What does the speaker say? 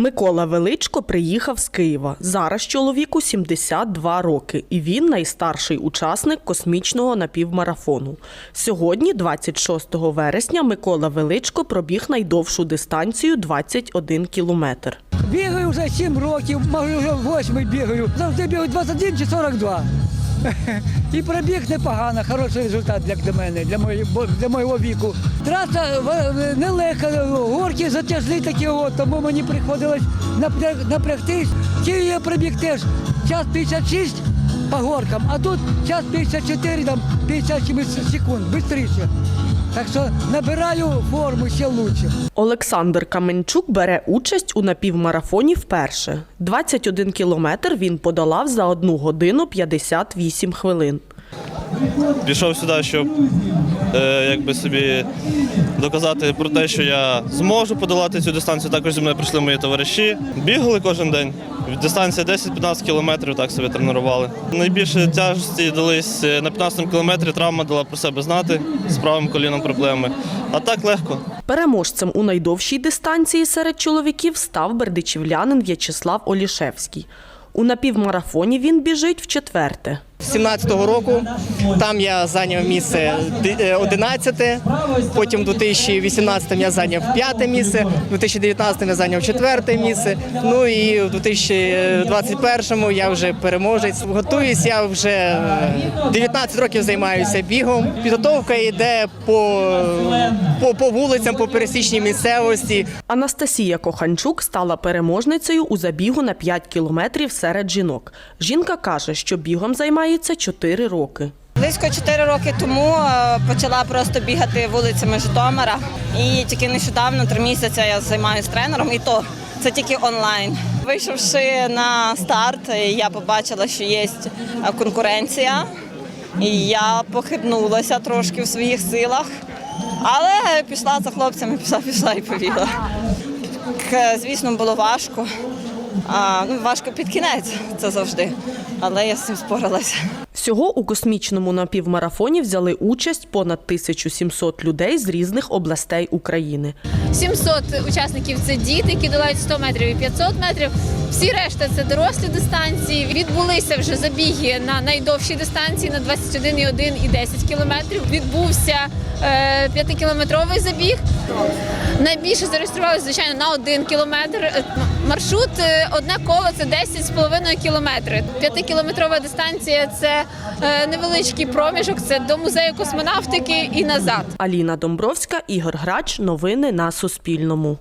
Микола Величко приїхав з Києва. Зараз чоловіку 72 роки, і він найстарший учасник космічного напівмарафону. Сьогодні, 26 вересня, Микола Величко пробіг найдовшу дистанцію 21 кілометр. Бігаю вже 7 років, може вже 8 бігаю. Завжди бігаю 21 чи 42. І пробіг непогано, хороший результат для, мене, для, моєго для моєго віку. Траса нелегка, горки затяжні такі, от, тому мені приходилось напряг, напрягтись. Київ пробіг теж час 56 по горкам, а тут час 54, там 57 секунд, швидше. Так що набираю форму ще краще. Олександр Каменчук бере участь у напівмарафоні вперше. 21 кілометр він подолав за 1 годину 58 хвилин. Пішов сюди, щоб е, якби собі доказати про те, що я зможу подолати цю дистанцію. Також зі мною прийшли мої товариші. Бігали кожен день. Дистанція 10-15 кілометрів, так себе тренували. Найбільше тяжкості дались е, на 15 кілометрі. Травма дала про себе знати з правим коліном проблеми. А так легко. Переможцем у найдовшій дистанції серед чоловіків став бердичівлянин В'ячеслав Олішевський. У напівмарафоні він біжить вчетверте. 17-го року. Там я зайняв місце ди- 11, потім у 2018 я зайняв 5 місце, у 2019 я зайняв 4 місце. Ну і у 2021 я вже переможець. Готуюсь, я вже е, 19 років займаюся бігом. Підготовка йде по, по, по вулицям, по пересічній місцевості. Анастасія Коханчук стала переможницею у забігу на 5 кілометрів серед жінок. Жінка каже, що бігом займається 4 роки. Близько 4 роки тому е, почала просто бігати вулицями Житомира. І тільки нещодавно, три місяці, я займаюся тренером, і то це тільки онлайн. Вийшовши на старт, е, я побачила, що є е, конкуренція, і я похибнулася трошки в своїх силах. Але пішла за хлопцями, пішла, пішла і побігла. Звісно, було важко. А, ну, важко під кінець, це завжди. Але я з цим споралася. Всього у космічному напівмарафоні взяли участь понад 1700 людей з різних областей України. 700 учасників це діти, які долають 100 метрів і 500 метрів. Всі решта це дорослі дистанції. Відбулися вже забіги на найдовші дистанції на 21,1 і 10 кілометрів. Відбувся е, 5-кілометровий забіг. Найбільше зареєструвалися, звичайно, на один кілометр. Е, Маршрут е, одне коло це 10,5 кілометри. П'ятикілометрова дистанція це е, невеличкий проміжок. Це до музею космонавтики і назад. Аліна Домбровська, Ігор Грач. Новини на Суспільному.